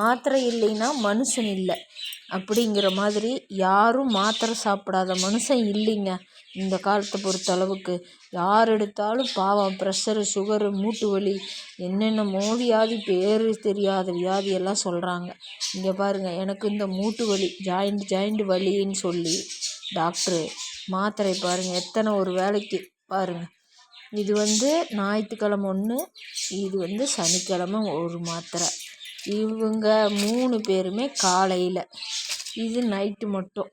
மாத்திரை இல்லைன்னா மனுஷன் இல்லை. அப்படிங்கிற மாதிரி யாரும் மாத்திரை சாப்பிடாத மனுஷன் இல்லைங்க. இந்த காலத்தை பொறுத்தளவுக்கு யார் எடுத்தாலும் பாவம் ப்ரெஷரு சுகரு மூட்டு வலி என்னென்னமோ வியாதி பேர் தெரியாத வியாதியெல்லாம் சொல்கிறாங்க இங்கே பாருங்கள் எனக்கு இந்த மூட்டு வலி ஜாயிண்ட் ஜாயிண்ட் வலின்னு சொல்லி டாக்டரு மாத்திரை பாருங்கள் எத்தனை ஒரு வேலைக்கு பாருங்கள் இது வந்து ஞாயிற்றுக்கிழமை ஒன்று இது வந்து சனிக்கிழமை ஒரு மாத்திரை. இவங்க மூணு பேருமே காலையில். இது நைட்டு மட்டும்.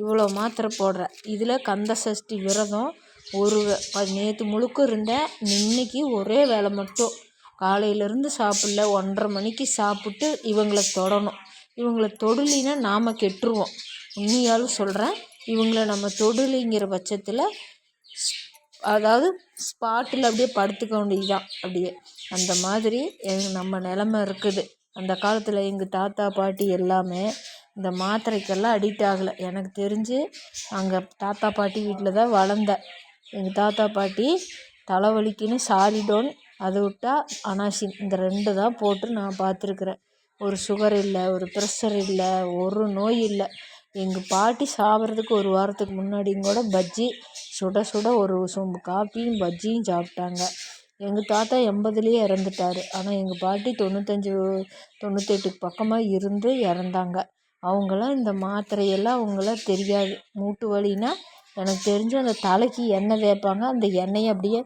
இவ்வளோ மாத்திரை போடுறேன் இதில் கந்த சஷ்டி விரதம் ஒரு நேற்று முழுக்க இருந்தேன் இன்னைக்கு ஒரே வேளை மட்டும். காலையிலேருந்து சாப்பிடல. ஒன்றரை மணிக்கு சாப்பிட்டு இவங்களை தொடணும். இவங்களை தொடலினா நாம் கெட்டுருவோம். உண்மையாலும் சொல்கிறேன் இவங்களை நம்ம தொடலிங்கிற பட்சத்தில் அதாவது ஸ்பாட்டில் அப்படியே படுத்துக்க வேண்டியதுதான். அப்படியே. அந்த மாதிரி நம்ம நிலமை இருக்குது. அந்த காலத்தில் எங்கள் தாத்தா பாட்டி எல்லாமே இந்த மாத்திரைக்கெல்லாம் அடிக்ட் ஆகலை. எனக்கு தெரிஞ்சு அங்கே தாத்தா பாட்டி வீட்டில் தான் வளர்ந்தேன். எங்கள் தாத்தா பாட்டி தலைவலிக்குன்னு சாலிடோன் அதை விட்டால் அனாசின். இந்த ரெண்டு தான் போட்டு நான் பார்த்துருக்குறேன். ஒரு சுகர் இல்லை ஒரு ப்ரெஷர் இல்லை ஒரு நோய் இல்லை. எங்கள் பாட்டி சாப்பிட்றதுக்கு ஒரு வாரத்துக்கு முன்னாடியும் கூட பஜ்ஜி சுட சுட ஒரு சொம்பு காப்பியும் பஜ்ஜியும் சாப்பிட்டாங்க. எங்கள் தாத்தா எண்பதுலேயே இறந்துட்டாரு. ஆனால் எங்கள் பாட்டி தொண்ணூத்தஞ்சு தொண்ணூத்தெட்டுக்கு பக்கமாக இருந்து இறந்தாங்க. அவங்களாம் இந்த மாத்திரையெல்லாம் அவங்களாம் தெரியாது. மூட்டு வலின்னா எனக்கு தெரிஞ்சு அந்த தலைக்கு எண்ணெய் தேய்ப்பாங்க. அந்த எண்ணெயை அப்படியே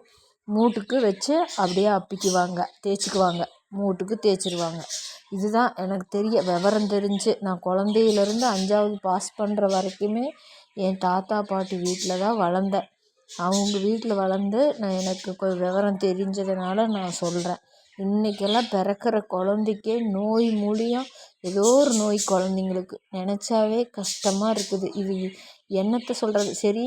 மூட்டுக்கு வச்சு அப்படியே அப்பிக்குவாங்க தேய்ச்சிக்குவாங்க. மூட்டுக்கு தேய்ச்சிருவாங்க. இதுதான் எனக்கு தெரிய விவரம் தெரிஞ்சு. நான் குழந்தையிலேருந்து அஞ்சாவது பாஸ் பண்ணுற வரைக்குமே என் தாத்தா பாட்டி வீட்டில் தான் வளர்ந்தேன். அவங்க வீட்டில் வளர்ந்து நான் எனக்கு கொஞ்சம் விவரம் தெரிஞ்சதுனால நான் சொல்கிறேன் இன்றைக்கெல்லாம் பிறக்கிற குழந்தைக்கே நோய் மூலியம் ஏதோ ஒரு நோய் குழந்தைங்களுக்கு. நினச்சாவே கஷ்டமாக இருக்குது. இது என்னத்தை சொல்கிறது சரி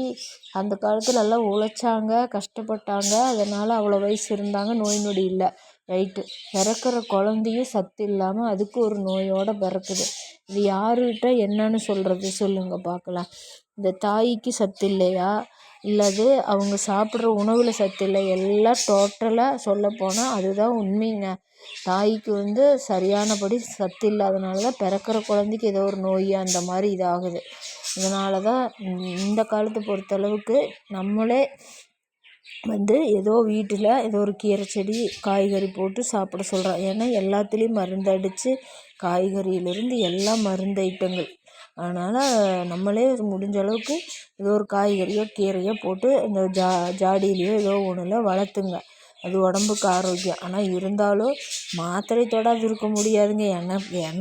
அந்த காலத்தில் எல்லாம் உழைச்சாங்க கஷ்டப்பட்டாங்க. அதனால் அவ்வளோ வயசு இருந்தாங்க நோய் நொடி இல்லை. ரைட்டு. பிறக்கிற குழந்தையும் சத்து இல்லாமல் அதுக்கு ஒரு நோயோடு பிறக்குது. இது யாருக்கிட்ட என்னன்னு சொல்கிறது சொல்லுங்கள் பார்க்கலாம். இந்த தாய்க்கு சத்து இல்லையா? இல்லது அவங்க சாப்பிட்ற உணவில் சத்து இல்லை. எல்லாம் டோட்டலாக சொல்லப்போனால் அதுதான் உண்மைங்க. தாய்க்கு வந்து சரியானபடி சத்து இல்லாதனால தான் பிறக்கிற குழந்தைக்கு ஏதோ ஒரு நோய் அந்த மாதிரி இதாகுது. இதனால தான் இந்த காலத்தை பொறுத்தளவுக்கு நம்மளே வந்து ஏதோ வீட்டில் ஏதோ ஒரு கீரை செடி காய்கறி போட்டு சாப்பிட சொல்கிறோம் ஏன்னா எல்லாத்துலேயும் மருந்து அடித்து காய்கறியிலேருந்து எல்லாம் மருந்து ஐட்டங்கள். அதனால் நம்மளே முடிஞ்ச அளவுக்கு ஏதோ ஒரு காய்கறியோ கீரையோ போட்டு இந்த ஜா ஜாடியிலையோ ஏதோ ஒன்றுல வளர்த்துங்க. அது உடம்புக்கு ஆரோக்கியம். ஆனால் இருந்தாலும் மாத்திரை தொடாது இருக்க முடியாதுங்க. என்ன ஏன்னா